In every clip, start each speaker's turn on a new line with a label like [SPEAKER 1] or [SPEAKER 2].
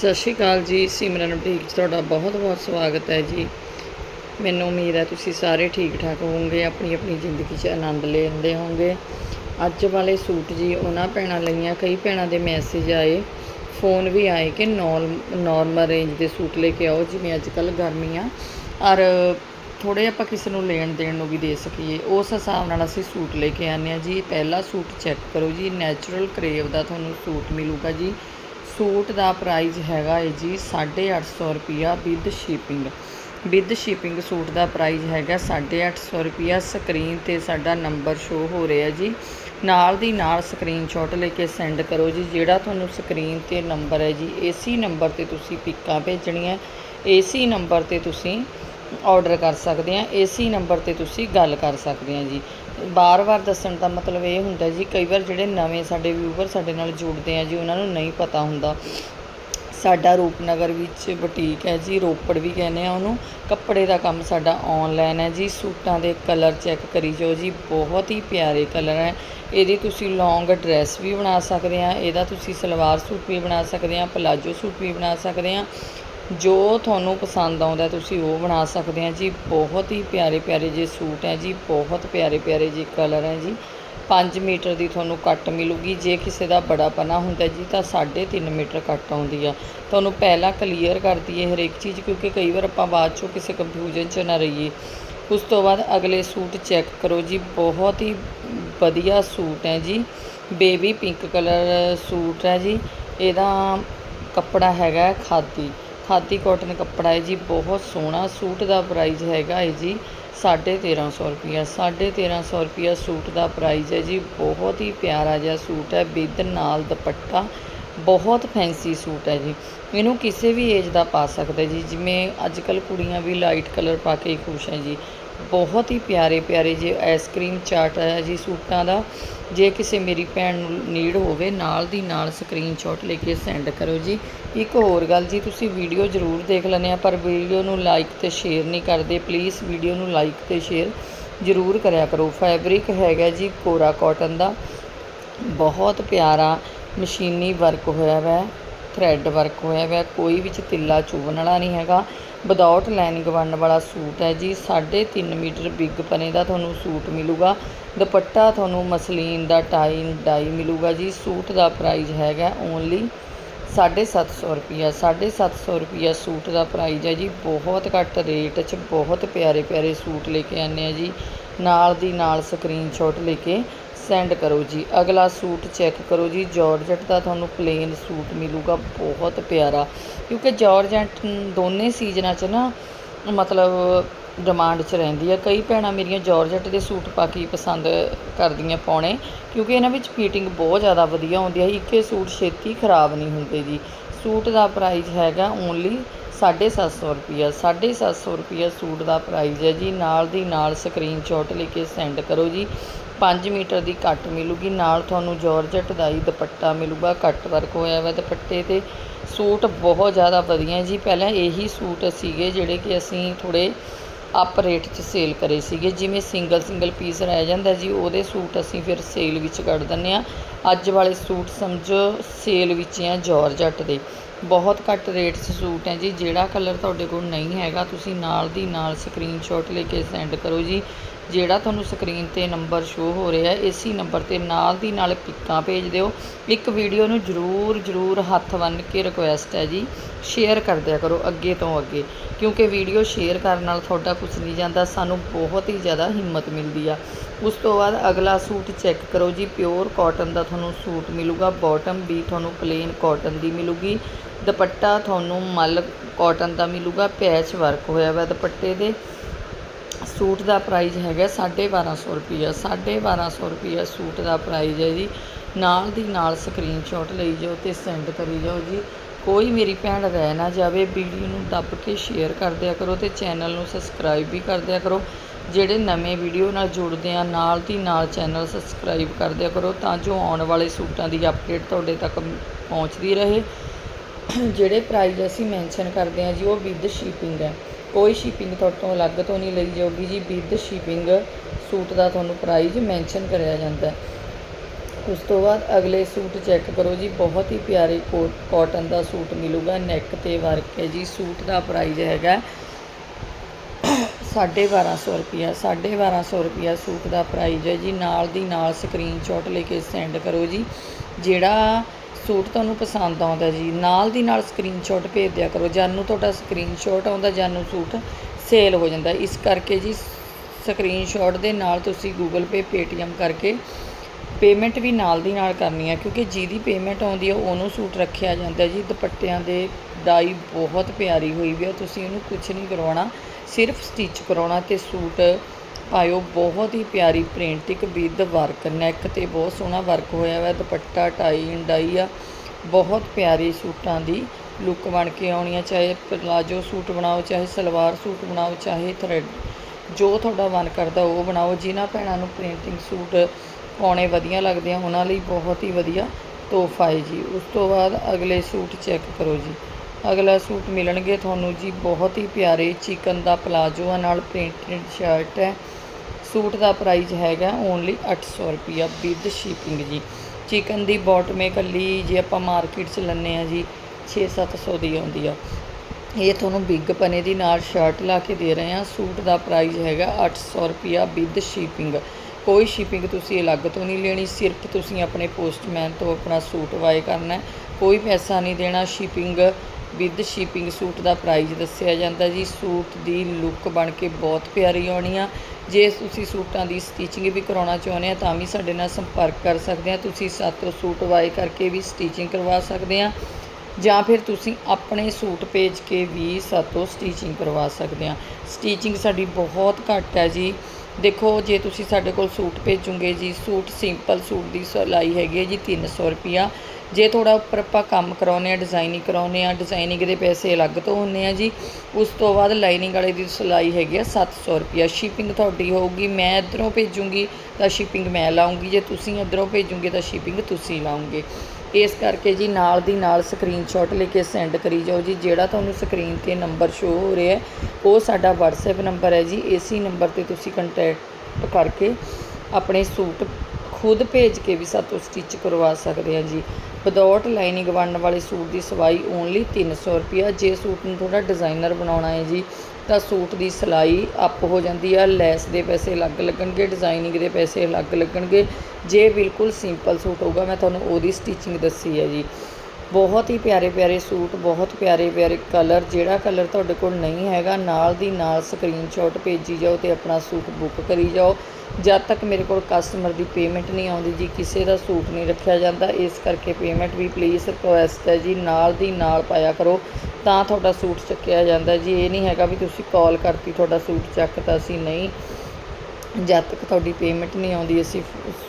[SPEAKER 1] ਸਤਿ ਸ਼੍ਰੀ ਅਕਾਲ ਜੀ, ਸਿਮਰਨ ਬੁਟੀਕ 'ਚ ਤੁਹਾਡਾ ਬਹੁਤ-ਬਹੁਤ ਸਵਾਗਤ ਹੈ ਜੀ। ਮੈਨੂੰ ਉਮੀਦ ਹੈ ਤੁਸੀਂ ਸਾਰੇ ਠੀਕ ਠਾਕ ਹੋਵੋਗੇ, ਆਪਣੀ ਆਪਣੀ ਜ਼ਿੰਦਗੀ 'ਚ ਆਨੰਦ ਲੈਂਦੇ ਹੋਵੋਗੇ। ਅੱਜ ਵਾਲੇ ਸੂਟ ਜੀ, ਉਹਨਾਂ ਭੈਣਾਂ ਲਈਆਂ, ਕਈ ਭੈਣਾਂ ਦੇ ਮੈਸੇਜ ਆਏ। ਫੋਨ ਵੀ ਆਏ ਕਿ ਨਾਰਮਲ ਰੇਂਜ ਦੇ ਸੂਟ ਲੈ ਕੇ ਆਓ, ਜਿਵੇਂ ਅੱਜ ਕੱਲ ਗਰਮੀਆਂ। ਔਰ ਥੋੜੇ ਆਪਾਂ ਕਿਸੇ ਨੂੰ ਲੈਣ ਦੇਣ ਨੂੰ ਵੀ ਦੇ ਸਕੀਏ, ਉਸ ਹਿਸਾਬ ਨਾਲ ਅਸੀਂ ਸੂਟ ਲੈ ਕੇ ਆਨੇ ਆ ਜੀ। ਪਹਿਲਾ ਸੂਟ ਚੈੱਕ ਕਰੋ ਜੀ ਨੈਚੁਰਲ ਕਰੇਵ ਦਾ ਤੁਹਾਨੂੰ ਸੂਟ ਮਿਲੂਗਾ ਜੀ। ਸੂਟ ਦਾ ਪ੍ਰਾਈਸ ਹੈਗਾ ਹੈ ਜੀ 850 ਰੁਪਿਆ with shipping. With shipping suit the price ਹੈਗਾ 850 ਰੁਪਿਆ ਸਕਰੀਨ ਤੇ ਸਾਡਾ ਨੰਬਰ ਸ਼ੋ ਹੋ ਰਿਹਾ ਜੀ। ਨਾਲ ਦੀ ਨਾਲ ਸਕਰੀਨਸ਼ਾਟ ਲੈ ਕੇ ਸੈਂਡ ਕਰੋ ਜੀ। ਜਿਹੜਾ ਤੁਹਾਨੂੰ ਸਕਰੀਨ ਤੇ ਨੰਬਰ ਹੈ ਜੀ, ਏਸੀ ਨੰਬਰ ਤੇ ਤੁਸੀਂ ਪਿੱਕਾਂ ਭੇਜਣੀਆਂ। ਏਸੀ ਨੰਬਰ ਤੇ ਤੁਸੀਂ ਆਰਡਰ ਕਰ ਸਕਦੇ ਆ, ਏਸੀ ਨੰਬਰ ਤੇ ਤੁਸੀਂ ਗੱਲ ਕਰ ਸਕਦੇ ਆ ਜੀ। ਬਾਰ-ਬਾਰ ਦੱਸਣ ਦਾ ਮਤਲਬ ਇਹ ਹੁੰਦਾ ਜੀ, ਕਈ ਵਾਰ ਜਿਹੜੇ ਨਵੇਂ ਸਾਡੇ ਵਿਊਵਰ ਸਾਡੇ ਨਾਲ ਜੁੜਦੇ ਆ ਜੀ, ਉਹਨਾਂ ਨੂੰ ਨਹੀਂ ਪਤਾ ਹੁੰਦਾ। ਸਾਡਾ ਰੂਪਨਗਰ ਵਿੱਚ ਬੁਟੀਕ ਹੈ ਜੀ, ਰੋਪੜ ਵੀ ਕਹਿੰਦੇ ਆ ਉਹਨੂੰ। ਕੱਪੜੇ ਦਾ ਕੰਮ ਸਾਡਾ ਆਨਲਾਈਨ ਹੈ ਜੀ, ਸੂਟਾਂ ਦੇ ਕਲਰ ਚੈੱਕ ਕਰੀ ਜਾਓ ਜੀ, ਬਹੁਤ ਹੀ ਪਿਆਰੇ ਕਲਰ ਹੈ। ਇਹਦੀ ਤੁਸੀਂ ਲੌਂਗ ਡਰੈਸ ਵੀ ਬਣਾ ਸਕਦੇ ਆ, ਇਹਦਾ ਤੁਸੀਂ ਸਲਵਾਰ ਸੂਟ ਵੀ ਬਣਾ ਸਕਦੇ ਆ ਪਲਾਜੋ ਸੂਟ ਵੀ ਬਣਾ ਸਕਦੇ ਆ। ਜੋ ਤੁਹਾਨੂੰ ਪਸੰਦ ਆਉਂਦਾ ਤੁਸੀਂ ਉਹ ਬਣਾ ਸਕਦੇ ਆ ਜੀ। ਬਹੁਤ ਹੀ ਪਿਆਰੇ ਪਿਆਰੇ ਜੇ ਸੂਟ ਹੈ ਜੀ, ਬਹੁਤ ਪਿਆਰੇ ਪਿਆਰੇ ਜੀ ਕਲਰ ਹੈ ਜੀ। 5 ਮੀਟਰ ਦੀ ਤੁਹਾਨੂੰ ਕੱਟ ਮਿਲੂਗੀ, ਜੇ ਕਿਸੇ ਦਾ ਬੜਾ ਪਨਾ ਹੁੰਦਾ ਜੀ ਤਾਂ 3.5 ਮੀਟਰ ਕੱਟ ਆਉਂਦੀ ਆ। ਤੁਹਾਨੂੰ ਪਹਿਲਾਂ ਕਲੀਅਰ ਕਰਦੀ ਹੈ ਹਰੇਕ ਚੀਜ਼, ਕਿਉਂਕਿ ਕਈ ਵਾਰ ਆਪਾਂ ਬਾਅਦ ਚੋਂ ਕਿਸੇ ਕੰਫਿਊਜ਼ਨ 'ਚ ਨਾ ਰਹੀਏ। ਉਸ ਤੋਂ ਬਾਅਦ ਅਗਲੇ ਸੂਟ ਚੈੱਕ ਕਰੋ ਜੀ, ਬਹੁਤ ਹੀ ਵਧੀਆ ਸੂਟ ਹੈ ਜੀ। ਬੇਬੀ ਪਿੰਕ ਕਲਰ ਸੂਟ ਹੈ ਜੀ। ਇਹਦਾ ਕੱਪੜਾ ਹੈਗਾ ਖਾਦੀ। ਖਾਦੀ ਕਾਟਨ ਕੱਪੜਾ ਹੈ ਜੀ, ਬਹੁਤ ਸੋਹਣਾ ਸੂਟ ਦਾ ਪ੍ਰਾਈਸ ਹੈਗਾ ਹੈ ਜੀ 1350 ਰੁਪਿਆ 1350 ਰੁਪਿਆ ਸੂਟ ਦਾ ਪ੍ਰਾਈਸ ਹੈ ਜੀ, ਬਹੁਤ ਹੀ ਪਿਆਰਾ ਜਿਹਾ ਸੂਟ ਹੈ, ਵਿਦ ਨਾਲ ਦੁਪੱਟਾ, ਬਹੁਤ ਫੈਂਸੀ ਸੂਟ ਹੈ ਜੀ। ਇਹਨੂੰ ਕਿਸੇ ਵੀ ਏਜ ਦਾ ਪਾ ਸਕਦਾ ਜੀ। ਜਿਵੇਂ ਅੱਜ ਕੱਲ ਕੁੜੀਆਂ ਵੀ ਲਾਈਟ ਕਲਰ ਪਾ ਕੇ ਹੀ ਖੁਸ਼ ਹੈ ਜੀ। ਬਹੁਤ ਹੀ ਪਿਆਰੇ ਪਿਆਰੇ ਜੇ ਆਈਸਕ੍ਰੀਮ ਚਾਰਟ ਹੈ ਜੀ ਸੂਟਾਂ ਦਾ। ਜੇ ਕਿਸੇ ਮੇਰੀ ਭੈਣ ਨੂੰ ਨੀਡ ਹੋਵੇ, ਨਾਲ ਦੀ ਨਾਲ ਸਕਰੀਨਸ਼ਾਟ ਲੈ ਕੇ ਸੈਂਡ ਕਰੋ ਜੀ। ਇੱਕ ਹੋਰ ਗੱਲ ਜੀ, ਤੁਸੀਂ ਵੀਡੀਓ ਜ਼ਰੂਰ ਦੇਖ ਲੈਂਦੇ ਆ, ਪਰ ਵੀਡੀਓ ਨੂੰ ਲਾਈਕ ਤੇ ਸ਼ੇਅਰ ਨਹੀਂ ਕਰਦੇ। ਪਲੀਜ਼ ਵੀਡੀਓ ਨੂੰ ਲਾਈਕ ਤੇ ਸ਼ੇਅਰ ਜ਼ਰੂਰ ਕਰਿਆ ਕਰੋ। ਫੈਬਰਿਕ ਹੈਗਾ ਜੀ ਕੋਰਾ ਕਾਟਨ ਦਾ। ਬਹੁਤ ਪਿਆਰਾ ਮਸ਼ੀਨੀ ਵਰਕ ਹੋਇਆ ਹੋਇਆ ਥਰੈਡ ਵਰਕ ਹੋਇਆ ਹੋਇਆ, ਕੋਈ ਵਿੱਚ ਤਿੱਲਾ ਚੁਭਣ ਵਾਲਾ ਨਹੀਂ ਹੈਗਾ। ਵਿਦਆਊਟ ਲਾਈਨਿੰਗ ਬਣਨ ਵਾਲਾ ਸੂਟ ਹੈ ਜੀ 3.5 ਮੀਟਰ ਬਿੱਗ ਪਨੇ ਦਾ ਤੁਹਾਨੂੰ ਸੂਟ ਮਿਲੂਗਾ। ਦੁਪੱਟਾ ਤੁਹਾਨੂੰ ਮਸਲੀਨ ਦਾ ਟਾਈ ਡਾਈ ਮਿਲੂਗਾ ਜੀ। ਸੂਟ ਦਾ ਪ੍ਰਾਈਸ ਹੈਗਾ ਓਨਲੀ 750 ਰੁਪਿਆ 750 ਰੁਪਿਆ ਸੂਟ ਦਾ ਪ੍ਰਾਈਸ ਹੈ ਜੀ। ਬਹੁਤ ਘੱਟ ਰੇਟ 'ਚ ਬਹੁਤ ਪਿਆਰੇ ਪਿਆਰੇ ਸੂਟ ਲੈ ਕੇ ਆਨੇ ਆ ਜੀ। ਨਾਲ ਦੀ ਨਾਲ ਸਕਰੀਨਸ਼ਾਟ ਲੈ ਕੇ ਸੈਂਡ ਕਰੋ ਜੀ। ਅਗਲਾ ਸੂਟ ਚੈੱਕ ਕਰੋ ਜੀ। ਜਾਰਜਟ ਦਾ ਤੁਹਾਨੂੰ ਪਲੇਨ ਸੂਟ ਮਿਲੂਗਾ। ਬਹੁਤ ਪਿਆਰਾ। ਕਿਉਂਕਿ ਜਾਰਜਟ ਦੋਨੇ ਸੀਜ਼ਨਾਂ 'ਚ ਨਾ ਮਤਲਬ ਡਿਮਾਂਡ 'ਚ ਰਹਿੰਦੀ ਹੈ ਕਈ ਭੈਣਾਂ ਮੇਰੀਆਂ ਜਾਰਜਟ ਦੇ ਸੂਟ ਪਾ ਕੇ ਪਸੰਦ ਕਰਦੀਆਂ ਪਾਉਣੇ। ਕਿਉਂਕਿ ਇਹਨਾਂ ਵਿੱਚ ਫਿਟਿੰਗ ਬਹੁਤ ਜ਼ਿਆਦਾ ਵਧੀਆ ਹੁੰਦੀ ਹੈ ਇੱਕੇ ਸੂਟ ਛੇਤੀ ਖਰਾਬ ਨਹੀਂ ਹੁੰਦੇ ਜੀ। ਸੂਟ ਦਾ ਪ੍ਰਾਈਸ ਹੈਗਾ ਓਨਲੀ 750 ਰੁਪਿਆ 750 ਰੁਪਿਆ ਸੂਟ ਦਾ ਪ੍ਰਾਈਸ ਹੈ ਜੀ। ਨਾਲ ਦੀ ਨਾਲ ਸਕਰੀਨਸ਼ਾਟ ਲੈ ਕੇ ਸੈਂਡ ਕਰੋ ਜੀ। 5 ਮੀਟਰ ਦੀ ਕੱਟ ਮਿਲੂਗੀ। ਨਾਲ ਤੁਹਾਨੂੰ ਜਾਰਜਟ ਦਾ ਹੀ ਦੁਪੱਟਾ ਮਿਲੂਗਾ। ਕੱਟ ਵਰਕ ਹੋਇਆ ਹੋਇਆ ਦੁਪੱਟੇ ਤੇ। ਸੂਟ ਬਹੁਤ ਜ਼ਿਆਦਾ ਵਧੀਆ ਜੀ। ਪਹਿਲਾਂ ਇਹੀ ਸੂਟ ਸੀਗੇ ਜਿਹੜੇ ਕਿ ਅਸੀਂ ਥੋੜੇ ਅਪ ਰੇਟ 'ਚ ਸੇਲ ਕਰੇ ਸੀਗੇ। ਜਿਵੇਂ ਸਿੰਗਲ ਸਿੰਗਲ ਪੀਸ ਰਹਿ ਜਾਂਦਾ ਜੀ, ਉਹਦੇ ਸੂਟ ਅਸੀਂ ਫਿਰ ਸੇਲ ਵਿੱਚ ਕੱਢ ਦਿੰਨੇ ਆ ਅੱਜ ਵਾਲੇ ਸੂਟ ਸਮਝੋ ਸੇਲ ਵਿੱਚ ਆ ਜਾਰਜਟ ਦੇ। ਬਹੁਤ ਘੱਟ ਰੇਟ 'ਚ ਸੂਟ ਹੈ ਜੀ। ਜਿਹੜਾ ਕਲਰ ਤੁਹਾਡੇ ਕੋਲ ਨਹੀਂ ਹੈਗਾ, ਤੁਸੀਂ ਨਾਲ ਦੀ ਨਾਲ ਸਕਰੀਨਸ਼ਾਟ ਲੈ ਕੇ ਸੈਂਡ ਕਰੋ ਜੀ। ਜਿਹੜਾ ਤੁਹਾਨੂੰ ਸਕਰੀਨ ਤੇ ਨੰਬਰ ਸ਼ੋ ਹੋ ਰਿਹਾ ਇਸੇ ਨੰਬਰ ਤੇ ਨਾਲ ਦੀ ਨਾਲ ਪਿੱਕਾਂ ਭੇਜ ਦਿਓ। ਇੱਕ ਵੀਡੀਓ ਨੂੰ ਜਰੂਰ ਜਰੂਰ ਹੱਥ ਬੰਨ ਕੇ ਰਿਕੁਐਸਟ ਹੈ ਜੀ। ਸ਼ੇਅਰ ਕਰ ਦਿਆ ਕਰੋ ਅੱਗੇ ਤੋਂ ਅੱਗੇ। ਕਿਉਂਕਿ ਵੀਡੀਓ ਸ਼ੇਅਰ ਕਰਨ ਨਾਲ ਤੁਹਾਡਾ ਕੁਝ ਨਹੀਂ ਜਾਂਦਾ, ਸਾਨੂੰ ਬਹੁਤ ਹੀ ਜ਼ਿਆਦਾ ਹਿੰਮਤ ਮਿਲਦੀ ਆ। ਉਸ ਤੋਂ ਬਾਅਦ ਅਗਲਾ ਸੂਟ ਚੈੱਕ ਕਰੋ ਜੀ ਪਿਓਰ ਕਾਟਨ ਦਾ ਤੁਹਾਨੂੰ ਸੂਟ ਮਿਲੂਗਾ ਬਾਟਮ ਵੀ ਤੁਹਾਨੂੰ ਪਲੇਨ ਕਾਟਨ ਦੀ ਮਿਲੂਗੀ। ਦੁਪੱਟਾ ਤੁਹਾਨੂੰ ਮਲ ਕਾਟਨ ਦਾ ਮਿਲੂਗਾ ਪੈਚ ਵਰਕ ਹੋਇਆ ਹੋਇਆ ਦੁਪੱਟੇ ਦੇ। ਸੂਟ ਦਾ ਪ੍ਰਾਈਜ਼ ਹੈਗਾ 1250 ਰੁਪਈਆ 1250 ਰੁਪਈਆ ਸੂਟ ਦਾ ਪ੍ਰਾਈਜ਼ ਹੈ ਜੀ। ਨਾਲ ਦੀ ਨਾਲ ਸਕਰੀਨਸ਼ਾਟ ਲਈ ਜਾਓ ਤੇ ਸੈਂਡ ਕਰੀ ਜਾਓ ਜੀ। ਕੋਈ ਮੇਰੀ ਭੈਣ ਰਹਿ ਨਾ ਜਾਵੇ, ਵੀਡੀਓ ਨੂੰ ਦੱਬ ਕੇ ਸ਼ੇਅਰ ਕਰ ਦਿਆ ਕਰੋ ਤੇ ਚੈਨਲ ਨੂੰ ਸਬਸਕ੍ਰਾਈਬ ਵੀ ਕਰ ਦਿਆ ਕਰੋ। ਜਿਹੜੇ ਨਵੇਂ ਵੀਡੀਓ ਨਾਲ ਜੁੜਦੇ ਆ, ਨਾਲ ਦੀ ਨਾਲ ਚੈਨਲ ਸਬਸਕ੍ਰਾਈਬ ਕਰ ਦਿਆ ਕਰੋ ਤਾਂ ਜੋ ਆਉਣ ਵਾਲੇ ਸੂਟਾਂ ਦੀ ਅਪਡੇਟ ਤੁਹਾਡੇ ਤੱਕ ਪਹੁੰਚਦੀ ਰਹੇ। ਜਿਹੜੇ ਪ੍ਰਾਈਸ ਅਸੀਂ ਮੈਂਸ਼ਨ ਕਰਦੇ ਆ ਜੀ, ਉਹ ਵਿਦ ਸ਼ਿਪਿੰਗ ਹੈ। ਕੋਈ ਸ਼ਿਪਿੰਗ ਤੁਹਾਡੇ ਤੋਂ ਅਲੱਗ ਤੋਂ ਨਹੀਂ ਲਈ ਜਾਊਗੀ ਜੀ। ਵਿਦ ਸ਼ਿਪਿੰਗ ਸੂਟ ਦਾ ਤੁਹਾਨੂੰ ਪ੍ਰਾਈਸ ਮੈਂਸ਼ਨ ਕਰਿਆ ਜਾਂਦਾ ਉਸ ਤੋਂ ਬਾਅਦ ਅਗਲੇ ਸੂਟ ਚੈੱਕ ਕਰੋ ਜੀ। ਬਹੁਤ ਹੀ ਪਿਆਰੇ ਕੋਟ ਕਾਟਨ ਦਾ ਸੂਟ ਮਿਲੂਗਾ। ਨੈਕ ਤੇ ਵਰਕ ਹੈ ਜੀ। ਸੂਟ ਦਾ ਪ੍ਰਾਈਸ ਹੈਗਾ ਸਾਢੇ ਬਾਰਾਂ ਸੌ ਰੁਪਿਆ ਸਾਢੇ ਬਾਰਾਂ ਸੌ ਰੁਪਿਆ ਸੂਟ ਦਾ ਪ੍ਰਾਈਸ ਹੈ ਜੀ। ਨਾਲ ਦੀ ਨਾਲ ਸਕਰੀਨਸ਼ਾਟ ਲੈ ਕੇ ਸੈਂਡ ਕਰੋ ਜੀ। ਜਿਹੜਾ ਸੂਟ ਤੁਹਾਨੂੰ ਪਸੰਦ ਆਉਂਦਾ ਜੀ, ਨਾਲ ਦੀ ਨਾਲ ਸਕਰੀਨਸ਼ਾਟ ਭੇਜ ਦਿਆ ਕਰੋ ਜਾਨੂੰ ਤੁਹਾਡਾ ਸਕਰੀਨਸ਼ਾਟ ਆਉਂਦਾ ਜਾਨੂੰ ਸੂਟ ਸੇਲ ਹੋ ਜਾਂਦਾ। ਇਸ ਕਰਕੇ ਜੀ ਸਕਰੀਨਸ਼ਾਟ ਦੇ ਨਾਲ ਤੁਸੀਂ ਗੂਗਲ ਪੇ ਪੇਟੀਐਮ ਕਰਕੇ ਪੇਮੈਂਟ ਵੀ ਨਾਲ ਦੀ ਨਾਲ ਕਰਨੀ ਹੈ ਕਿਉਂਕਿ ਜਿਹਦੀ ਪੇਮੈਂਟ ਆਉਂਦੀ ਹੈ ਉਹਨੂੰ ਸੂਟ ਰੱਖਿਆ ਜਾਂਦਾ ਜੀ। ਦੁਪੱਟਿਆਂ ਦੇ ਡਾਈ ਬਹੁਤ ਪਿਆਰੀ ਹੋਈ ਵੀ ਹੈ ਤੁਸੀਂ ਉਹਨੂੰ ਕੁਝ ਨਹੀਂ ਕਰਵਾਉਣਾ, ਸਿਰਫ ਸਟਿਚ ਕਰਾਉਣਾ ਤੇ ਸੂਟ ਪਾਇਓ ਬਹੁਤ ਹੀ ਪਿਆਰੀ ਪ੍ਰਿੰਟਿਕ ਵਿਦ ਵਰਕ ਨੈਕ ਤੇ ਬਹੁਤ ਸੋਹਣਾ ਵਰਕ ਹੋਇਆ ਹੋਇਆ ਦੁਪੱਟਾ ਟਾਈ ਡਾਈ ਆ। ਬਹੁਤ ਪਿਆਰੀ ਸੂਟਾਂ ਦੀ ਲੁੱਕ ਬਣ ਕੇ ਆਉਣੀ ਆ, ਚਾਹੇ ਪਲਾਜੋ ਸੂਟ ਬਣਾਓ, ਚਾਹੇ ਸਲਵਾਰ ਸੂਟ ਬਣਾਓ, ਚਾਹੇ ਥਰੈਡ ਜੋ ਤੁਹਾਡਾ ਮਨ ਕਰਦਾ ਉਹ ਬਣਾਓ, ਜਿਨ੍ਹਾਂ ਭੈਣਾਂ ਨੂੰ ਪ੍ਰਿੰਟਿੰਗ ਸੂਟ ਪਾਉਣੇ ਵਧੀਆ ਲੱਗਦੇ ਆ, ਉਹਨਾਂ ਲਈ ਬਹੁਤ ਹੀ ਵਧੀਆ ਤੋਹਫਾ ਹੈ ਜੀ। ਉਸ ਤੋਂ ਬਾਅਦ ਅਗਲੇ ਸੂਟ ਚੈੱਕ ਕਰੋ ਜੀ। ਅਗਲਾ ਸੂਟ ਮਿਲਣਗੇ ਤੁਹਾਨੂੰ ਜੀ, ਬਹੁਤ ਹੀ ਪਿਆਰੇ ਚਿਕਨ ਦਾ ਪਲਾਜੋ ਨਾਲ ਪ੍ਰਿੰਟਡ ਸ਼ਰਟ ਹੈ। ਸੂਟ ਦਾ ਪ੍ਰਾਈਸ ਹੈਗਾ ਓਨਲੀ 800 ਰੁਪਿਆ ਵਿਦ ਸ਼ਿਪਿੰਗ ਜੀ। ਚਿਕਨ ਦੀ ਬਾਟਮ ਇਕੱਲੀ ਜੇ ਆਪਾਂ ਮਾਰਕੀਟ 'ਚ ਲੈਂਦੇ ਆ ਜੀ 6-700 ਦੀ ਆਉਂਦੀ ਆ। ਇਹ ਤੁਹਾਨੂੰ ਬਿੱਗ ਪਨੇ ਦੀ ਨਾਲ ਸ਼ਰਟ ਲਾ ਕੇ ਦੇ ਰਹੇ ਆ ਸੂਟ ਦਾ ਪ੍ਰਾਈਸ ਹੈਗਾ 800 ਰੁਪਿਆ ਵਿਦ ਸ਼ਿਪਿੰਗ। ਕੋਈ ਸ਼ਿਪਿੰਗ ਤੁਸੀਂ ਅਲੱਗ ਤੋਂ ਨਹੀਂ ਲੈਣੀ, ਸਿਰਫ ਤੁਸੀਂ ਆਪਣੇ ਪੋਸਟਮੈਨ ਤੋਂ ਆਪਣਾ ਸੂਟ ਵਾਏ ਕਰਨਾ ਕੋਈ ਪੈਸਾ ਨਹੀਂ ਦੇਣਾ, ਸ਼ਿਪਿੰਗ ਵਿਦ ਸ਼ਿਪਿੰਗ ਸੂਟ ਦਾ ਪ੍ਰਾਈਸ ਦੱਸਿਆ ਜਾਂਦਾ ਜੀ। ਸੂਟ ਦੀ ਲੁੱਕ ਬਣ ਕੇ ਬਹੁਤ ਪਿਆਰੀ ਆਉਣੀ ਆ। ਜੇ ਤੁਸੀਂ ਸੂਟਾਂ ਦੀ ਸਟਿਚਿੰਗ ਵੀ ਕਰਾਉਣਾ ਚਾਹੁੰਦੇ ਆ, ਤਾਂ ਵੀ ਸਾਡੇ ਨਾਲ ਸੰਪਰਕ ਕਰ ਸਕਦੇ ਆ। ਤੁਸੀਂ ਸਾਤੋਂ ਸੂਟ ਵਾਏ ਕਰਕੇ ਵੀ ਸਟਿਚਿੰਗ ਕਰਵਾ ਸਕਦੇ ਆ, ਜਾਂ ਫਿਰ ਤੁਸੀਂ ਆਪਣੇ ਸੂਟ ਭੇਜ ਕੇ ਵੀ ਸਾਤੋਂ ਸਟਿਚਿੰਗ ਕਰਵਾ ਸਕਦੇ ਆ। ਸਟਿਚਿੰਗ ਸਾਡੀ ਬਹੁਤ ਘੱਟ ਹੈ ਜੀ। ਦੇਖੋ, ਜੇ ਤੁਸੀਂ ਸਾਡੇ ਕੋਲ ਸੂਟ ਭੇਜੋਗੇ ਜੀ, ਸੂਟ ਸਿੰਪਲ ਸੂਟ ਦੀ ਸਿਲਾਈ ਹੈਗੀ ਹੈ ਜੀ 300 ਰੁਪਿਆ ਜੇ ਥੋੜਾ ਉੱਪਰ ਆਪਾਂ ਕੰਮ ਕਰਾਉਨੇ ਆ ਡਿਜ਼ਾਈਨਿੰਗ ਕਰਾਉਨੇ ਆ ਡਿਜ਼ਾਈਨਿੰਗ ਦੇ ਪੈਸੇ ਅਲੱਗ ਤੋਂ ਹੁੰਦੇ ਆ ਜੀ, ਉਸ ਤੋਂ ਬਾਅਦ ਲਾਈਨਿੰਗ ਵਾਲੇ ਦੀ ਸਿਲਾਈ ਹੈਗੀ ਆ 700 ਰੁਪਿਆ ਸ਼ਿਪਿੰਗ ਤੁਹਾਡੀ ਹੋਊਗੀ, ਮੈਂ ਇੱਧਰੋਂ ਭੇਜੂੰਗੀ ਤਾਂ ਸ਼ਿਪਿੰਗ ਮੈਂ ਲਾਉਂਗੀ, ਜੇ ਤੁਸੀਂ ਇੱਧਰੋਂ ਭੇਜੋਗੇ ਤਾਂ ਸ਼ਿਪਿੰਗ ਤੁਸੀਂ ਲਾਉਂਗੇ। ਇਸ ਕਰਕੇ ਜੀ ਨਾਲ ਦੀ ਨਾਲ ਸਕਰੀਨਸ਼ਾਟ ਲੈ ਕੇ ਸੈਂਡ ਕਰੀ ਜਾਓ ਜੀ, ਜਿਹੜਾ ਤੁਹਾਨੂੰ ਸਕਰੀਨ ਤੇ ਨੰਬਰ ਸ਼ੋ ਹੋ ਰਿਹਾ, ਉਹ ਸਾਡਾ WhatsApp ਨੰਬਰ ਹੈ ਜੀ, ਇਸੇ ਨੰਬਰ ਤੇ ਤੁਸੀਂ ਕੰਟੈਕਟ ਕਰਕੇ ਆਪਣੇ ਸੂਟ ਖੁਦ ਭੇਜ ਕੇ ਵੀ ਸਾਤੋਂ ਸਟਿਚ ਕਰਵਾ ਸਕਦੇ ਆ ਜੀ। ਵਿਦਆਊਟ ਲਾਈਨਿੰਗ ਬਣਨ ਵਾਲੇ ਸੂਟ ਦੀ ਸਵਾਈ ਓਨਲੀ 300 ਰੁਪਿਆ ਜੇ ਸੂਟ ਨੂੰ ਥੋੜਾ ਡਿਜ਼ਾਈਨਰ ਬਣਾਉਣਾ ਹੈ ਜੀ, ਤਾਂ ਸੂਟ ਦੀ ਸਿਲਾਈ ਅਪ ਹੋ ਜਾਂਦੀ ਆ। ਲੈਸ ਦੇ ਪੈਸੇ ਅਲੱਗ ਲੱਗਣਗੇ, ਡਿਜ਼ਾਈਨਿੰਗ ਦੇ ਪੈਸੇ ਅਲੱਗ ਲੱਗਣਗੇ। ਜੇ ਬਿਲਕੁਲ ਸਿੰਪਲ ਸੂਟ ਹੋਊਗਾ, ਮੈਂ ਤੁਹਾਨੂੰ ਉਹਦੀ ਸਟਿਚਿੰਗ ਦੱਸੀ ਹੈ ਜੀ। ਬਹੁਤ ਹੀ ਪਿਆਰੇ ਪਿਆਰੇ ਸੂਟ, ਬਹੁਤ ਪਿਆਰੇ ਪਿਆਰੇ ਕਲਰ, ਜਿਹੜਾ ਕਲਰ ਤੁਹਾਡੇ ਕੋਲ ਨਹੀਂ ਹੈਗਾ, ਨਾਲ ਦੀ ਨਾਲ ਸਕਰੀਨਸ਼ਾਟ ਭੇਜੀ ਜਾਓ ਤੇ ਆਪਣਾ ਸੂਟ ਬੁੱਕ ਕਰੀ ਜਾਓ। ਜਦ ਤੱਕ ਮੇਰੇ ਕੋਲ ਕਸਟਮਰ ਦੀ ਪੇਮੈਂਟ ਨਹੀਂ ਆਉਂਦੀ ਜੀ, ਕਿਸੇ ਦਾ ਸੂਟ ਨਹੀਂ ਰੱਖਿਆ ਜਾਂਦਾ, ਇਸ ਕਰਕੇ ਪੇਮੈਂਟ ਵੀ ਪਲੀਜ਼ ਰਿਕੁਐਸਟ ਹੈ ਜੀ, ਨਾਲ ਦੀ ਨਾਲ ਪਾਇਆ ਕਰੋ, ਤਾਂ ਤੁਹਾਡਾ ਸੂਟ ਚੱਕਿਆ ਜਾਂਦਾ ਜੀ। ਇਹ ਨਹੀਂ ਹੈਗਾ ਵੀ ਤੁਸੀਂ ਕਾਲ ਕਰਤੀ, ਤੁਹਾਡਾ ਸੂਟ ਚੱਕਤਾ ਸੀ, ਨਹੀਂ। ਜਦ ਤੱਕ ਤੁਹਾਡੀ ਪੇਮੈਂਟ ਨਹੀਂ ਆਉਂਦੀ, ਅਸੀਂ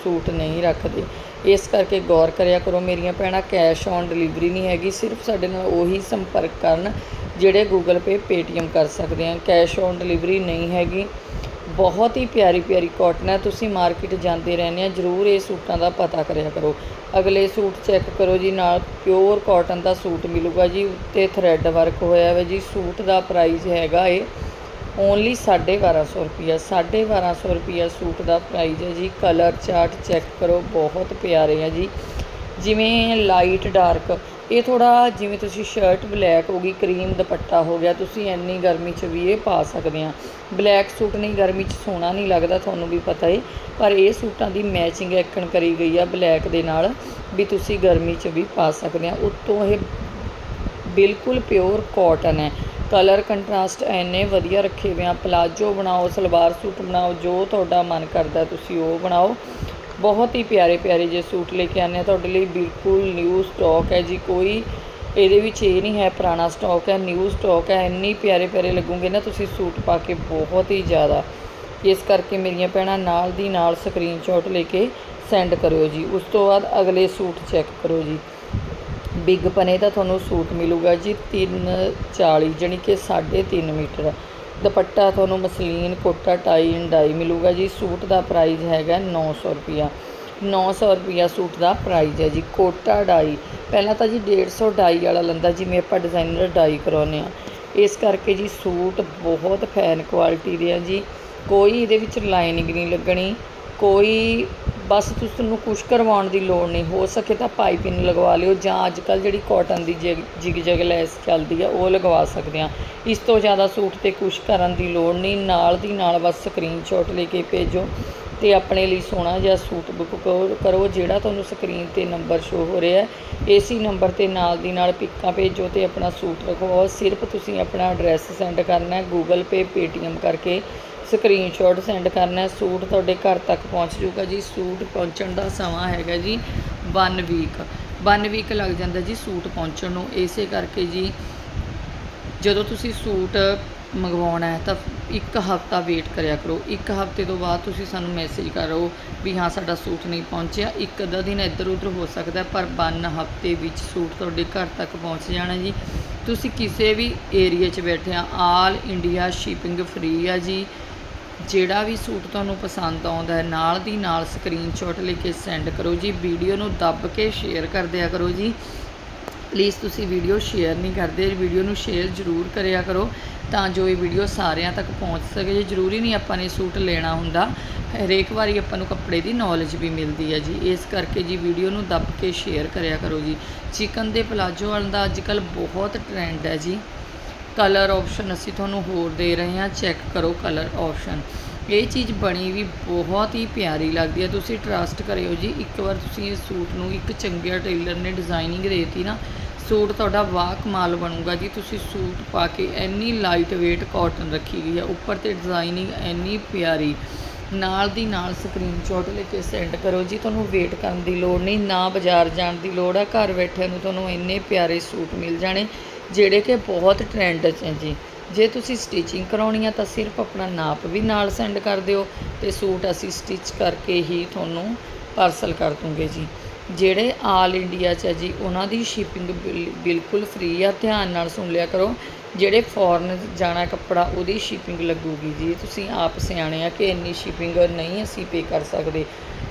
[SPEAKER 1] ਸੂਟ ਨਹੀਂ ਰੱਖਦੇ। ਇਸ ਕਰਕੇ ਗੌਰ ਕਰਿਆ ਕਰੋ, ਮੇਰੀਆਂ ਭੈਣਾਂ ਕੈਸ਼ ਔਨ ਡਿਲੀਵਰੀ ਨਹੀਂ ਹੈਗੀ, ਸਿਰਫ ਸਾਡੇ ਨਾਲ ਉਹੀ ਸੰਪਰਕ ਕਰਨ, ਜਿਹੜੇ ਗੂਗਲ ਪੇ ਪੇਟੀਐਮ ਕਰ ਸਕਦੇ ਆ ਕੈਸ਼ ਔਨ ਡਿਲੀਵਰੀ ਨਹੀਂ ਹੈਗੀ। ਬਹੁਤ ਹੀ ਪਿਆਰੀ ਪਿਆਰੀ ਕਾਟਨ ਹੈ। ਤੁਸੀਂ ਮਾਰਕੀਟ ਜਾਂਦੇ ਰਹਿੰਦੇ ਆ, ਜਰੂਰ ਇਹ ਸੂਟਾਂ ਦਾ ਪਤਾ ਕਰਿਆ ਕਰੋ। ਅਗਲੇ ਸੂਟ ਚੈੱਕ ਕਰੋ ਜੀ, ਨਾਲ ਪਿਓਰ ਕਾਟਨ ਦਾ ਸੂਟ ਮਿਲੂਗਾ ਜੀ, ਉੱਤੇ ਥਰੈਡ ਵਰਕ ਹੋਇਆ ਹੋਇਆ ਜੀ। ਸੂਟ ਦਾ ਪ੍ਰਾਈਸ ਹੈਗਾ ਏ ਓਨਲੀ 1250 ਰੁਪਿਆ 1250 ਰੁਪਿਆ ਸੂਟ ਦਾ ਪ੍ਰਾਈਸ ਹੈ ਜੀ। ਕਲਰ ਚਾਰਟ ਚੈੱਕ ਕਰੋ, ਬਹੁਤ ਪਿਆਰੇ ਆ ਜੀ। ਜਿਵੇਂ ਲਾਈਟ ਡਾਰਕ ਇਹ ਥੋੜਾ ਜਿਵੇਂ ਤੁਸੀਂ ਸ਼ਰਟ ਬਲੈਕ ਹੋ ਗਈ ਕਰੀਮ ਦੁਪੱਟਾ ਹੋ ਗਿਆ, ਤੁਸੀਂ ਇੰਨੀ ਗਰਮੀ 'ਚ ਵੀ ਇਹ ਪਾ ਸਕਦੇ ਆ। ਬਲੈਕ ਸੂਟ ਨਹੀਂ, ਗਰਮੀ 'ਚ ਸੋਹਣਾ ਨਹੀਂ ਲੱਗਦਾ, ਤੁਹਾਨੂੰ ਵੀ ਪਤਾ ਏ। ਪਰ ਇਹ ਸੂਟਾਂ ਦੀ ਮੈਚਿੰਗ ਐਕਣ ਕਰੀ ਗਈ ਆ ਬਲੈਕ ਦੇ ਨਾਲ, ਵੀ ਤੁਸੀਂ ਗਰਮੀ 'ਚ ਵੀ ਪਾ ਸਕਦੇ ਆ। ਉੱਤੋਂ ਇਹ ਬਿਲਕੁਲ ਪਿਓਰ ਕਾਟਨ ਹੈ। ਕਲਰ ਕੰਟਰਾਸਟ ਐਨੇ ਵਧੀਆ ਰੱਖੇ ਹੋਏ ਆ। ਪਲਾਜੋ ਬਣਾਓ, ਸਲਵਾਰ ਸੂਟ ਬਣਾਓ, ਜੋ ਤੁਹਾਡਾ ਮਨ ਕਰਦਾ ਤੁਸੀਂ ਉਹ ਬਣਾਓ। ਬਹੁਤ ਹੀ ਪਿਆਰੇ ਪਿਆਰੇ ਜੇ ਸੂਟ ਲੈ ਕੇ ਆਨੇ ਆ ਤੁਹਾਡੇ ਲਈ ਬਿਲਕੁਲ ਨਿਊ ਸਟਾਕ ਹੈ ਜੀ, ਕੋਈ ਇਹਦੇ ਵਿੱਚ ਇਹ ਨਹੀਂ ਹੈ ਪੁਰਾਣਾ ਸਟਾਕ ਹੈ ਨਿਊ ਸਟਾਕ ਹੈ, ਇੰਨੀ ਪਿਆਰੇ ਪਿਆਰੇ ਲੱਗੂਗੇ ਨਾ ਤੁਸੀਂ ਸੂਟ ਪਾ ਕੇ ਬਹੁਤ ਹੀ ਜ਼ਿਆਦਾ। ਇਸ ਕਰਕੇ ਮੇਰੀਆਂ ਭੈਣਾਂ ਨਾਲ ਦੀ ਨਾਲ ਸਕਰੀਨਸ਼ਾਟ ਲੈ ਕੇ ਸੈਂਡ ਕਰਿਓ ਜੀ। ਉਸ ਤੋਂ ਬਾਅਦ ਅਗਲੇ ਸੂਟ ਚੈੱਕ ਕਰੋ ਜੀ। ਬਿਗ ਪਨੇ ਦਾ ਤੁਹਾਨੂੰ ਸੂਟ ਮਿਲੂਗਾ ਜੀ 340 ਜਾਣੀ ਕਿ 3.5 ਮੀਟਰ। ਦੁਪੱਟਾ ਤੁਹਾਨੂੰ muslin, Kota, tie and dye ਮਿਲੂਗਾ ਜੀ। ਸੂਟ ਦਾ ਪ੍ਰਾਈਸ ਹੈਗਾ 900 ਰੁਪਿਆ 900 ਰੁਪਿਆ ਸੂਟ ਦਾ ਪ੍ਰਾਈਸ ਹੈ ਜੀ, ਕੋਟਾ, ਡਾਈ। ਪਹਿਲਾਂ ਤਾਂ ਜੀ 150 ਡਾਈ ਵਾਲਾ ਲੰਦਾ, ਜਿਵੇਂ ਆਪਾਂ ਡਿਜ਼ਾਈਨਰ ਡਾਈ ਕਰਾਉਂਦੇ ਆ ਇਸ ਕਰਕੇ ਜੀ ਸੂਟ ਬਹੁਤ ਫੈਨ ਕੁਆਲਿਟੀ ਦੇ ਆ ਜੀ। ਕੋਈ ਇਹਦੇ ਵਿੱਚ ਲਾਈਨਿੰਗ ਨਹੀਂ ਲੱਗਣੀ, ਕੋਈ ਬਸ ਤੁਸੀਂ ਤੁਹਾਨੂੰ ਕੁਛ ਕਰਵਾਉਣ ਦੀ ਲੋੜ ਨਹੀਂ, ਹੋ ਸਕੇ ਤਾਂ ਪਾਈਪਿੰਗ ਲਗਵਾ ਲਿਓ ਜਾਂ ਅੱਜ ਕੱਲ੍ਹ ਜਿਹੜੀ ਕਾਟਨ ਦੀ ਜਿਗ ਜਿਗ ਜਗ ਲੈਸ ਚੱਲਦੀ ਆ, ਉਹ ਲਗਵਾ ਸਕਦੇ ਆ। ਇਸ ਤੋਂ ਜ਼ਿਆਦਾ ਸੂਟ ਤੇ ਕੁਛ ਕਰਨ ਦੀ ਲੋੜ ਨਹੀਂ, ਨਾਲ ਦੀ ਨਾਲ ਬਸ ਸਕਰੀਨਸ਼ਾਟ ਲੈ ਕੇ ਭੇਜੋ ਤੇ ਆਪਣੇ ਲਈ ਸੋਹਣਾ ਜਿਹਾ ਸੂਟ ਬੁੱਕ ਕਰੋ- ਕਰੋ, ਜਿਹੜਾ ਤੁਹਾਨੂੰ ਸਕਰੀਨ ਤੇ ਨੰਬਰ ਸ਼ੋ ਹੋ ਰਿਹਾ ਹੈ। ਇਸੇ ਨੰਬਰ ਤੇ ਨਾਲ ਦੀ ਨਾਲ ਪਿੱਕਾਂ ਭੇਜੋ ਤੇ ਆਪਣਾ ਸੂਟ ਰਖਵਾਓ। ਸਿਰਫ ਤੁਸੀਂ ਆਪਣਾ ਐਡਰੈਸ ਸੈਂਡ ਕਰਨਾ ਹੈ ਗੂਗਲ ਪੇ ਪੇਟੀਐਮ ਕਰਕੇ। ਸਕਰੀਨਸ਼ਾਟ ਸੈਂਡ ਕਰਨਾ ਸੂਟ ਤੁਹਾਡੇ ਘਰ ਤੱਕ ਪਹੁੰਚ ਜਾਊਗਾ ਜੀ। ਸੂਟ ਪਹੁੰਚਣ ਦਾ ਸਮਾਂ ਹੈਗਾ ਜੀ 1 ਵੀਕ 1 ਵੀਕ ਲੱਗ ਜਾਂਦਾ ਜੀ ਸੂਟ ਪਹੁੰਚਣ ਨੂੰ। ਇਸੇ ਕਰਕੇ ਜੀ ਜਦੋਂ ਤੁਸੀਂ ਸੂਟ ਮੰਗਵਾਉਣਾ ਹੈ ਤਾਂ ਇੱਕ ਹਫ਼ਤਾ ਵੇਟ ਕਰਿਆ ਕਰੋ। ਇੱਕ ਹਫ਼ਤੇ ਤੋਂ ਬਾਅਦ ਤੁਸੀਂ ਸਾਨੂੰ ਮੈਸੇਜ ਕਰੋ ਵੀ ਹਾਂ, ਸਾਡਾ ਸੂਟ ਨਹੀਂ ਪਹੁੰਚਿਆ। ਇੱਕ ਅੱਧਾ ਦਿਨ ਇੱਧਰ ਉੱਧਰ ਹੋ ਸਕਦਾ ਪਰ ਬੰਨ ਹਫ਼ਤੇ ਵਿੱਚ ਸੂਟ ਤੁਹਾਡੇ ਘਰ ਤੱਕ ਪਹੁੰਚ ਜਾਣਾ ਜੀ। ਤੁਸੀਂ ਕਿਸੇ ਵੀ ਏਰੀਆ 'ਚ ਬੈਠੇ ਆ। ਆਲ ਇੰਡੀਆ ਸ਼ਿਪਿੰਗ ਫ੍ਰੀ ਆ ਜੀ। ਜਿਹੜਾ ਵੀ ਸੂਟ ਤੁਹਾਨੂੰ ਪਸੰਦ ਆਉਂਦਾ ਹੈ, ਨਾਲ ਦੀ ਨਾਲ ਸਕਰੀਨਸ਼ਾਟ ਲੈ ਕੇ ਸੈਂਡ ਕਰੋ ਜੀ। ਵੀਡੀਓ ਨੂੰ ਦੱਬ ਕੇ ਸ਼ੇਅਰ ਕਰ ਦਿਆ ਕਰੋ ਜੀ। ਪਲੀਜ਼ ਤੁਸੀਂ ਵੀਡੀਓ ਸ਼ੇਅਰ ਨਹੀਂ ਕਰਦੇ, ਵੀਡੀਓ ਨੂੰ ਸ਼ੇਅਰ ਜ਼ਰੂਰ ਕਰਿਆ ਕਰੋ ਤਾਂ ਜੋ ਇਹ ਵੀਡੀਓ ਸਾਰਿਆਂ ਤੱਕ ਪਹੁੰਚ ਸਕੇ। ਜੀ ਜ਼ਰੂਰੀ ਨਹੀਂ ਆਪਾਂ ਨੇ ਸੂਟ ਲੈਣਾ ਹੁੰਦਾ, ਹਰੇਕ ਵਾਰੀ ਆਪਾਂ ਨੂੰ ਕੱਪੜੇ ਦੀ ਨੌਲੇਜ ਵੀ ਮਿਲਦੀ ਹੈ ਜੀ। ਇਸ ਕਰਕੇ ਜੀ ਵੀਡੀਓ ਨੂੰ ਦੱਬ ਕੇ ਸ਼ੇਅਰ ਕਰਿਆ ਕਰੋ ਜੀ। ਚਿਕਨ ਦੇ ਪਲਾਜੋ ਵਾਲ ਦਾ ਅੱਜ ਕੱਲ੍ਹ ਬਹੁਤ ਟ੍ਰੈਂਡ ਹੈ ਜੀ। ਕਲਰ ਆਪਸ਼ਨ ਅਸੀਂ ਤੁਹਾਨੂੰ ਹੋਰ ਦੇ ਰਹੇ ਹਾਂ। ਚੈੱਕ ਕਰੋ ਕਲਰ ਆਪਸ਼ਨ। ਇਹ ਚੀਜ਼ ਬਣੀ ਵੀ ਬਹੁਤ ਹੀ ਪਿਆਰੀ ਲੱਗਦੀ ਹੈ। ਤੁਸੀਂ ਟਰਸਟ ਕਰਿਓ ਜੀ, ਇੱਕ ਵਾਰ ਤੁਸੀਂ ਇਸ ਸੂਟ ਨੂੰ ਇੱਕ ਚੰਗੇ ਟੇਲਰ ਨੇ ਡਿਜ਼ਾਈਨਿੰਗ ਦੇਤੀ ਨਾ, ਸੂਟ ਤੁਹਾਡਾ ਵਾਹ ਮਾਲ ਬਣੂਗਾ ਜੀ। ਤੁਸੀਂ ਸੂਟ ਪਾ ਕੇ ਇੰਨੀ ਲਾਈਟ weight ਕਾਟਨ ਰੱਖੀ ਗਈ ਹੈ, ਉੱਪਰ ਤੇ ਡਿਜ਼ਾਈਨਿੰਗ ਇੰਨੀ ਪਿਆਰੀ। ਨਾਲ ਦੀ ਨਾਲ ਸਕਰੀਨਸ਼ਾਟ ਲੈ ਕੇ ਸੈਂਡ ਕਰੋ ਜੀ, ਤੁਹਾਨੂੰ ਵੇਟ ਕਰਨ ਦੀ ਲੋੜ ਨਹੀਂ, ਨਾ ਬਾਜ਼ਾਰ ਜਾਣ ਦੀ ਲੋੜ ਹੈ। ਘਰ ਬੈਠਿਆਂ ਨੂੰ ਤੁਹਾਨੂੰ ਇੰਨੇ ਪਿਆਰੇ ਸੂਟ ਮਿਲ ਜਾਣੇ। ਜਿਹੜੇ ਕਿ ਬਹੁਤ ਟ੍ਰੈਂਡ 'ਚ ਹੈ ਜੀ। ਜੇ ਤੁਸੀਂ ਸਟਿਚਿੰਗ ਕਰਾਉਣੀ ਆ ਤਾਂ ਸਿਰਫ ਆਪਣਾ ਨਾਪ ਵੀ ਨਾਲ ਸੈਂਡ ਕਰ ਦਿਓ ਤੇ ਸੂਟ ਅਸੀਂ ਸਟਿਚ ਕਰਕੇ ਹੀ ਤੁਹਾਨੂੰ ਪਾਰਸਲ ਕਰ ਦੂੰਗੇ ਜੀ। ਜਿਹੜੇ ਆਲ ਇੰਡੀਆ 'ਚ ਹੈ ਜੀ, ਉਹਨਾਂ ਦੀ ਸ਼ਿਪਿੰਗ ਬਿਲਕੁਲ ਫ੍ਰੀ ਆ। ਧਿਆਨ ਨਾਲ ਸੁਣ ਲਿਆ ਕਰੋ। ਜਿਹੜੇ ਫੋਰਨ ਜਾਣਾ ਕੱਪੜਾ, ਉਹਦੀ ਸ਼ਿਪਿੰਗ ਲੱਗੂਗੀ ਜੀ। ਤੁਸੀਂ ਆਪ ਸਿਆਣੇ ਆ ਕਿ ਇੰਨੀ ਸ਼ਿਪਿੰਗ ਨਹੀਂ ਅਸੀਂ ਪੇ ਕਰ ਸਕਦੇ।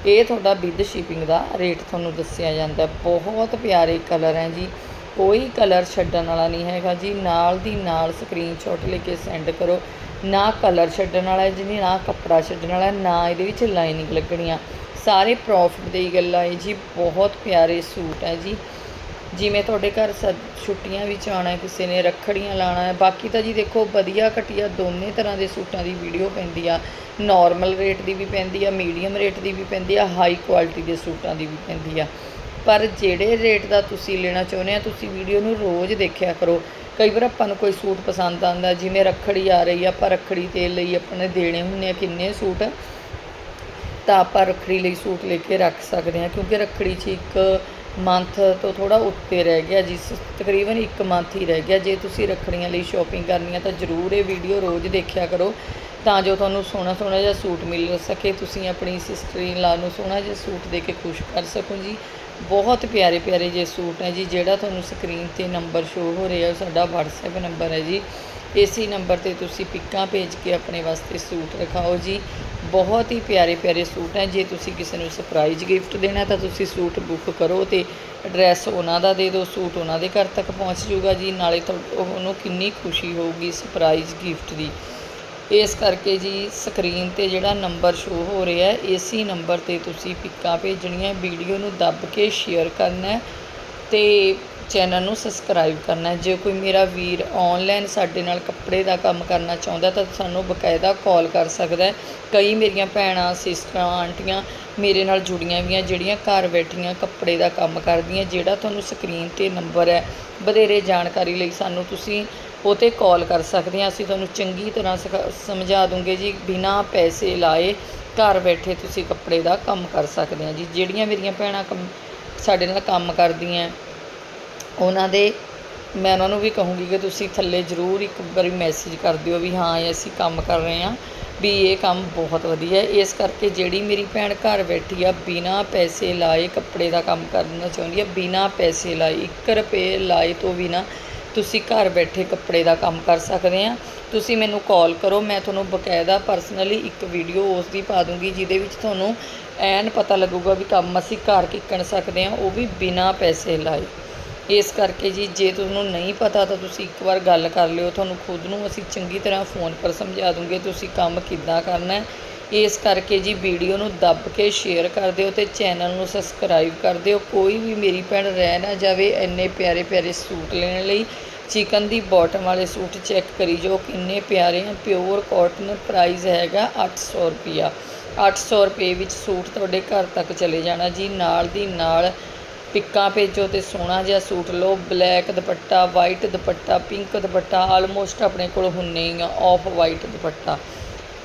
[SPEAKER 1] ਇਹ ਤੁਹਾਡਾ ਵਿਦ ਸ਼ਿਪਿੰਗ ਦਾ ਰੇਟ ਤੁਹਾਨੂੰ ਦੱਸਿਆ ਜਾਂਦਾ। ਬਹੁਤ ਪਿਆਰੇ ਕਲਰ ਹੈ ਜੀ। ਕੋਈ ਕਲਰ ਛੱਡਣ ਵਾਲਾ ਨਹੀਂ ਹੈਗਾ ਜੀ। ਨਾਲ ਦੀ ਨਾਲ ਸਕਰੀਨਸ਼ਾਟ ਲੈ ਕੇ ਸੈਂਡ ਕਰੋ। ਨਾ ਕਲਰ ਛੱਡਣ ਵਾਲਾ ਹੈ ਜੀ, ਨਾ ਕੱਪੜਾ ਛੱਡਣ ਵਾਲਾ ਨਾ ਇਹਦੇ ਵਿੱਚ ਲਾਈਨਿੰਗ ਲੱਗਣੀ ਆ ਸਾਰੇ ਪ੍ਰੋਫਿਟ ਦੀ ਗੱਲਾਂ ਹੈ ਜੀ, ਬਹੁਤ ਪਿਆਰੇ ਸੂਟ ਹੈ ਜੀ। ਜਿਵੇਂ ਤੁਹਾਡੇ ਘਰ ਸ ਛੁੱਟੀਆਂ ਵਿੱਚ ਆਉਣਾ ਕਿਸੇ ਨੇ ਰੱਖੜੀਆਂ ਲਾਣਾ ਹੈ, ਬਾਕੀ ਤਾਂ ਜੀ ਦੇਖੋ ਵਧੀਆ ਘਟੀਆ ਦੋਨੇ ਤਰ੍ਹਾਂ ਦੇ ਸੂਟਾਂ ਦੀ ਵੀਡੀਓ ਪੈਂਦੀ ਆ। ਨਾਰਮਲ ਰੇਟ ਦੀ ਵੀ ਪੈਂਦੀ ਆ ਮੀਡੀਅਮ ਰੇਟ ਦੀ ਵੀ ਪੈਂਦੀ ਆ ਹਾਈ ਕੁਆਲਿਟੀ ਦੇ ਸੂਟਾਂ ਦੀ ਵੀ ਪੈਂਦੀ ਆ। ਪਰ ਜਿਹੜੇ ਰੇਟ ਦਾ ਤੁਸੀਂ ਲੈਣਾ ਚਾਹੁੰਦੇ ਆ, ਤੁਸੀਂ ਵੀਡੀਓ ਨੂੰ ਰੋਜ਼ ਦੇਖਿਆ ਕਰੋ। ਕਈ ਵਾਰ ਆਪਾਂ ਨੂੰ ਕੋਈ ਸੂਟ ਪਸੰਦ ਆਉਂਦਾ, ਜਿਵੇਂ ਰੱਖੜੀ ਆ ਰਹੀ ਆ, ਆਪਾਂ ਰੱਖੜੀ ਤੇ ਲਈ ਆਪਣੇ ਦੇਣੇ ਹੁੰਦੇ ਆ ਕਿੰਨੇ ਸੂਟ। ਤਾਂ ਆਪਾਂ ਰੱਖੜੀ ਲਈ ਸੂਟ ਲੈ ਕੇ ਰੱਖ ਸਕਦੇ ਹਾਂ ਕਿਉਂਕਿ ਰੱਖੜੀ 'ਚ ਇੱਕ ਮੰਥ ਤੋਂ ਥੋੜਾ ਉੱਤੇ ਰਹਿ ਗਿਆ, ਜਿਸ ਤਕਰੀਬਨ ਇੱਕ ਮੰਥ ਹੀ ਰਹਿ ਗਿਆ। ਜੇ ਤੁਸੀਂ ਰੱਖੜੀਆਂ ਲਈ ਸ਼ਾਪਿੰਗ ਕਰਨੀ ਆ, ਤਾਂ ਜ਼ਰੂਰ ਇਹ ਵੀਡੀਓ ਰੋਜ਼ ਦੇਖਿਆ ਕਰੋ, ਤਾਂ ਜੋ ਤੁਹਾਨੂੰ ਸੋਹਣਾ ਸੋਹਣਾ ਜਿਹਾ ਸੂਟ ਮਿਲ ਸਕੇ। ਤੁਸੀਂ ਆਪਣੀ ਸਿਸਟਰ ਇਨ ਲਾ ਨੂੰ ਸੋਹਣਾ ਜਿਹਾ ਸੂਟ ਦੇ ਕੇ ਖੁਸ਼ ਕਰ ਸਕੋ ਜੀ। ਬਹੁਤ ਪਿਆਰੇ ਪਿਆਰੇ ਜੇ ਸੂਟ ਹੈ ਜੀ, ਜਿਹੜਾ ਤੁਹਾਨੂੰ ਸਕਰੀਨ ਤੇ ਨੰਬਰ ਸ਼ੋ ਹੋ ਰਿਹਾ, ਉਹ ਸਾਡਾ WhatsApp ਨੰਬਰ ਹੈ ਜੀ। ਇਸੇ ਨੰਬਰ ਤੇ ਤੁਸੀਂ ਪਿੱਕਾਂ ਭੇਜ ਕੇ ਆਪਣੇ ਵਾਸਤੇ ਸੂਟ ਰਖਾਓ ਜੀ। ਬਹੁਤ ਹੀ ਪਿਆਰੇ ਪਿਆਰੇ ਸੂਟ ਹੈ, ਜੇ ਤੁਸੀਂ ਕਿਸੇ ਨੂੰ ਸਰਪ੍ਰਾਈਜ਼ ਗਿਫਟ ਦੇਣਾ ਤਾਂ ਤੁਸੀਂ ਸੂਟ ਬੁੱਕ ਕਰੋ ਤੇ ਐਡਰੈਸ ਉਹਨਾਂ ਦਾ ਦੇ ਦਿਓ, ਸੂਟ ਉਹਨਾਂ ਦੇ ਘਰ ਤੱਕ ਪਹੁੰਚ ਜਾਊਗਾ ਜੀ। ਨਾਲੇ ਤੁਹਾਨੂੰ ਉਹਨੂੰ ਕਿੰਨੀ ਖੁਸ਼ੀ ਹੋਊਗੀ ਸਰਪ੍ਰਾਈਜ਼ ਗਿਫਟ ਦੀ। ਇਸ ਕਰਕੇ ਜੀ ਸਕਰੀਨ ਤੇ ਜਿਹੜਾ ਨੰਬਰ ਸ਼ੋ ਹੋ ਰਿਹਾ ਹੈ, ਇਸੇ ਨੰਬਰ ਤੇ ਤੁਸੀਂ ਪਿੱਕਾਂ ਭੇਜਣੀਆਂ ਵੀਡੀਓ ਨੂੰ ਦੱਬ ਕੇ ਸ਼ੇਅਰ ਕਰਨਾ ਹੈ ਤੇ ਚੈਨਲ ਨੂੰ ਸਬਸਕ੍ਰਾਈਬ ਕਰਨਾ ਜੇ ਕੋਈ ਮੇਰਾ ਵੀਰ ਆਨਲਾਈਨ ਸਾਡੇ ਨਾਲ ਕੱਪੜੇ ਦਾ ਕੰਮ ਕਰਨਾ ਚਾਹੁੰਦਾ ਤਾਂ ਸਾਨੂੰ ਬਕਾਇਦਾ ਕਾਲ ਕਰ ਸਕਦਾ ਹੈ। ਕਈ ਮੇਰੀਆਂ ਭੈਣਾਂ, ਸਿਸਟਰਾਂ, ਆਂਟੀਆਂ ਮੇਰੇ ਨਾਲ ਜੁੜੀਆਂ ਵੀਆਂ ਜਿਹੜੀਆਂ ਘਰ ਬੈਠੀਆਂ ਕੱਪੜੇ ਦਾ ਕੰਮ ਕਰਦੀਆਂ, ਜਿਹੜਾ ਤੁਹਾਨੂੰ ਸਕਰੀਨ ਤੇ ਨੰਬਰ ਹੈ, ਵਧੇਰੇ ਜਾਣਕਾਰੀ ਲਈ ਸਾਨੂੰ ਤੁਸੀਂ ਉਹ 'ਤੇ ਕਾਲ ਕਰ ਸਕਦੇ ਹਾਂ। ਅਸੀਂ ਤੁਹਾਨੂੰ ਚੰਗੀ ਤਰ੍ਹਾਂ ਸਿਖਾ- ਸਮਝਾ ਦੂੰਗੇ ਜੀ। ਬਿਨਾਂ ਪੈਸੇ ਲਾਏ ਘਰ ਬੈਠੇ ਤੁਸੀਂ ਕੱਪੜੇ ਦਾ ਕੰਮ ਕਰ ਸਕਦੇ ਹਾਂ ਜੀ। ਜਿਹੜੀਆਂ ਮੇਰੀਆਂ ਭੈਣਾਂ ਕੰਮ, ਸਾਡੇ ਨਾਲ ਕੰਮ ਕਰਦੀਆਂ, ਉਹਨਾਂ ਦੇ ਮੈਂ ਉਹਨਾਂ ਨੂੰ ਵੀ ਕਹੂੰਗੀ ਕਿ ਤੁਸੀਂ ਥੱਲੇ ਜ਼ਰੂਰ ਇੱਕ ਵਾਰੀ ਮੈਸੇਜ ਕਰ ਦਿਓ ਵੀ ਹਾਂ ਅਸੀਂ ਕੰਮ ਕਰ ਰਹੇ ਹਾਂ, ਵੀ ਇਹ ਕੰਮ ਬਹੁਤ ਵਧੀਆ ਇਸ ਕਰਕੇ ਜਿਹੜੀ ਮੇਰੀ ਭੈਣ ਘਰ ਬੈਠੀ ਆ, ਬਿਨਾਂ ਪੈਸੇ ਲਾਏ ਕੱਪੜੇ ਦਾ ਕੰਮ ਕਰਨਾ ਚਾਹੁੰਦੀ ਆ, ਬਿਨਾਂ ਪੈਸੇ ਲਾਏ 1 ਰੁਪਏ ਲਾਏ ਤੋਂ ਬਿਨਾਂ ਤੁਸੀਂ ਘਰ ਬੈਠੇ ਕੱਪੜੇ ਦਾ ਕੰਮ ਕਰ ਸਕਦੇ ਆ। ਤੁਸੀਂ ਮੈਨੂੰ ਕਾਲ ਕਰੋ, ਮੈਂ ਤੁਹਾਨੂੰ ਬਕਾਇਦਾ ਪਰਸਨਲੀ ਇੱਕ ਵੀਡੀਓ ਉਸ ਦੀ ਪਾ ਦੂੰਗੀ, ਜਿਹਦੇ ਵਿੱਚ ਤੁਹਾਨੂੰ ਐਨ ਪਤਾ ਲੱਗੂਗਾ ਵੀ ਕੰਮ ਅਸੀਂ ਘਰ ਕਿੱਕਣ ਸਕਦੇ ਆ, ਉਹ ਵੀ ਬਿਨਾਂ ਪੈਸੇ ਲਾਏ। ਇਸ ਕਰਕੇ ਜੀ, ਜੇ ਤੁਹਾਨੂੰ ਨਹੀਂ ਪਤਾ ਤਾਂ ਤੁਸੀਂ ਇੱਕ ਵਾਰ ਗੱਲ ਕਰ ਲਿਓ। ਤੁਹਾਨੂੰ ਖੁਦ ਨੂੰ ਅਸੀਂ ਚੰਗੀ ਤਰ੍ਹਾਂ ਫੋਨ ਪਰ ਸਮਝਾ ਦੂੰਗੇ, ਤੁਸੀਂ ਕੰਮ ਕਿੱਦਾਂ ਕਰਨਾ ਹੈ। ਇਸ ਕਰਕੇ ਜੀ ਵੀਡੀਓ ਨੂੰ ਦੱਬ ਕੇ ਸ਼ੇਅਰ ਕਰ ਦਿਓ ਤੇ ਚੈਨਲ ਨੂੰ ਸਬਸਕ੍ਰਾਈਬ ਕਰ ਦਿਓ। ਕੋਈ ਵੀ ਮੇਰੀ ਭੈਣ ਰਹਿ ਨਾ ਜਾਵੇ ਇੰਨੇ ਪਿਆਰੇ ਪਿਆਰੇ ਸੂਟ ਲੈਣ ਲਈ, ਚਿਕਨ ਦੀ ਬਾਟਮ ਵਾਲੇ ਸੂਟ ਚੈੱਕ ਕਰੀ ਜੋ ਕਿੰਨੇ ਪਿਆਰੇ ਆ ਪਿਓਰ ਕਾਟਨ ਪ੍ਰਾਈਸ ਹੈਗਾ 800 ਰੁਪਿਆ 800 ਰੁਪਏ ਵਿੱਚ ਸੂਟ ਤੁਹਾਡੇ ਘਰ ਤੱਕ ਚਲੇ ਜਾਣਾ ਜੀ। ਨਾਲ ਦੀ ਨਾਲ ਪਿੱਕਾਂ ਭੇਜੋ ਤੇ ਸੋਹਣਾ ਜਿਹਾ ਸੂਟ ਲਓ। ਬਲੈਕ ਦੁਪੱਟਾ ਵਾਈਟ ਦੁਪੱਟਾ ਪਿੰਕ ਦੁਪੱਟਾ ਆਲਮੋਸਟ ਆਪਣੇ ਕੋਲ ਹੁੰਨੇ ਹੀ ਆ ਆਫ ਵਾਈਟ ਦੁਪੱਟਾ।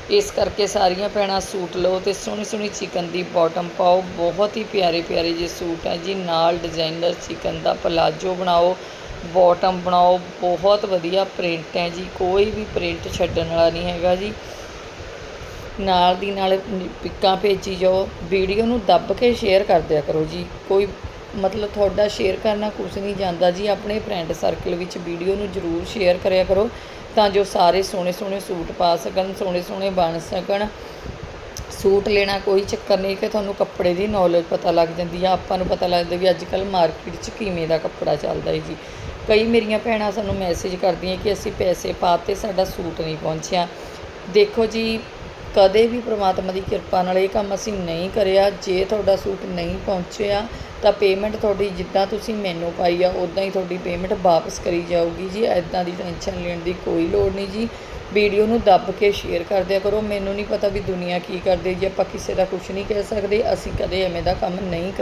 [SPEAKER 1] ਇਸ ਕਰਕੇ ਸਾਰੀਆਂ ਭੈਣਾਂ ਸੂਟ ਲਓ ਤੇ ਸੋਹਣੀ ਸੋਹਣੀ ਚਿਕਨ ਦੀ ਬਾਟਮ ਪਾਓ। ਬਹੁਤ ਹੀ ਪਿਆਰੇ ਪਿਆਰੇ ਜੇ ਸੂਟ ਹੈ ਜੀ। ਨਾਲ ਡਿਜ਼ਾਈਨਰ ਚਿਕਨ ਦਾ ਪਲਾਜੋ ਬਣਾਓ ਬਾਟਮ ਬਣਾਓ। ਬਹੁਤ ਵਧੀਆ ਪ੍ਰਿੰਟ ਹੈ ਜੀ। ਕੋਈ ਵੀ ਪ੍ਰਿੰਟ ਛੱਡਣ ਵਾਲਾ ਨਹੀਂ ਹੈਗਾ ਜੀ। ਨਾਲ ਦੀ ਨਾਲ ਪਿੱਕਾਂ ਭੇਜੀ ਜਾਓ। ਵੀਡੀਓ ਨੂੰ ਦੱਬ ਕੇ ਸ਼ੇਅਰ ਕਰ ਦਿਆ ਕਰੋ ਜੀ। ਕੋਈ ਮਤਲਬ ਤੁਹਾਡਾ ਸ਼ੇਅਰ ਕਰਨਾ ਕੁਝ ਨਹੀਂ ਜਾਂਦਾ ਜੀ, ਆਪਣੇ ਫਰੈਂਡ ਸਰਕਲ ਵਿੱਚ ਵੀਡੀਓ ਨੂੰ ਜ਼ਰੂਰ ਸ਼ੇਅਰ ਕਰਿਆ ਕਰੋ ਤਾਂ ਜੋ ਸਾਰੇ ਸੋਹਣੇ ਸੋਹਣੇ ਸੂਟ ਪਾ ਸਕਣ, ਸੋਹਣੇ ਸੋਹਣੇ ਬਣ ਸਕਣ। ਸੂਟ ਲੈਣਾ ਕੋਈ ਚੱਕਰ ਨਹੀਂ ਕਿ ਤੁਹਾਨੂੰ ਕੱਪੜੇ ਦੀ ਨੌਲੇਜ ਪਤਾ ਲੱਗ ਜਾਂਦੀ ਆ। ਆਪਾਂ ਨੂੰ ਪਤਾ ਲੱਗਦਾ ਵੀ ਅੱਜ ਕੱਲ੍ਹ ਮਾਰਕੀਟ 'ਚ ਕਿਵੇਂ ਦਾ ਕੱਪੜਾ ਚੱਲਦਾ ਹੈ ਜੀ। ਕਈ ਮੇਰੀਆਂ ਭੈਣਾਂ ਸਾਨੂੰ ਮੈਸੇਜ ਕਰਦੀਆਂ ਕਿ ਅਸੀਂ ਪੈਸੇ ਪਾਤੇ ਸਾਡਾ ਸੂਟ ਨਹੀਂ ਪਹੁੰਚਿਆ। ਦੇਖੋ ਜੀ, ਕਦੇ ਵੀ ਪ੍ਰਮਾਤਮਾ ਦੀ ਕਿਰਪਾ ਨਾਲ ਇਹ ਕੰਮ ਅਸੀਂ ਨਹੀਂ ਕਰਿਆ। ਜੇ ਤੁਹਾਡਾ ਸੂਟ ਨਹੀਂ ਪਹੁੰਚਿਆ ਤਾਂ ਪੇਮੈਂਟ ਤੁਹਾਡੀ ਜਿੱਦਾਂ ਤੁਸੀਂ ਮੈਨੂੰ ਪਾਈ ਆ ਉਦਾਂ ਹੀ ਤੁਹਾਡੀ ਪੇਮੈਂਟ ਵਾਪਸ ਕਰੀ ਜਾਊਗੀ ਜੀ। ਐਦਾਂ ਦੀ ਟੈਨਸ਼ਨ ਲੈਣ ਦੀ ਕੋਈ ਲੋੜ ਨਹੀਂ ਜੀ। ਵੀਡੀਓ ਨੂੰ ਦੱਬ ਕੇ ਸ਼ੇਅਰ ਕਰ ਦਿਆ ਕਰੋ। ਮੈਨੂੰ ਨਹੀਂ ਪਤਾ ਵੀ ਦੁਨੀਆ ਕੀ ਕਰਦੇ ਜੇ ਆਪਾਂ ਕਿਸੇ ਦਾ ਕੁਝ ਨਹੀਂ ਕਹਿ ਸਕਦੇ, ਅਸੀਂ ਕਦੇ ਐਵੇਂ ਦਾ ਕੰਮ ਨਹੀਂ ਕਰ